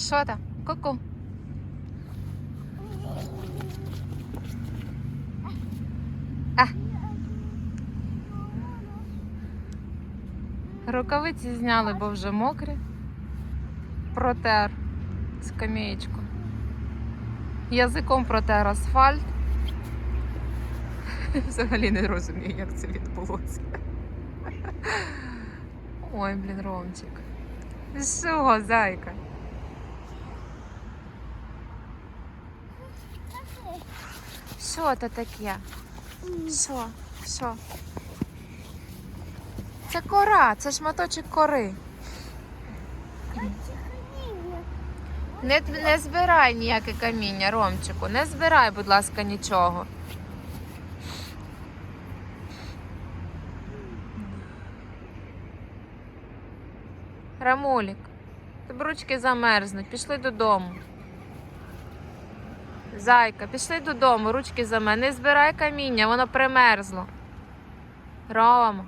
Що там? Ку-ку. А. Рукавиці зняли, бо вже мокрі. Протер скамеєчку. Язиком протер асфальт. Взагалі не розумію, як це відбулося. Ой, блін, Ромчик. Що, зайка? Що це таке? Що? Що? Це кора, це шматочок кори. Не, не збирай ніяке каміння, Ромчику. Не збирай, будь ласка, нічого. Рамулік, тебе ручки замерзнуть, пішли додому. Зайка, пішли додому, ручки за мене. Не збирай каміння, воно примерзло. Рома.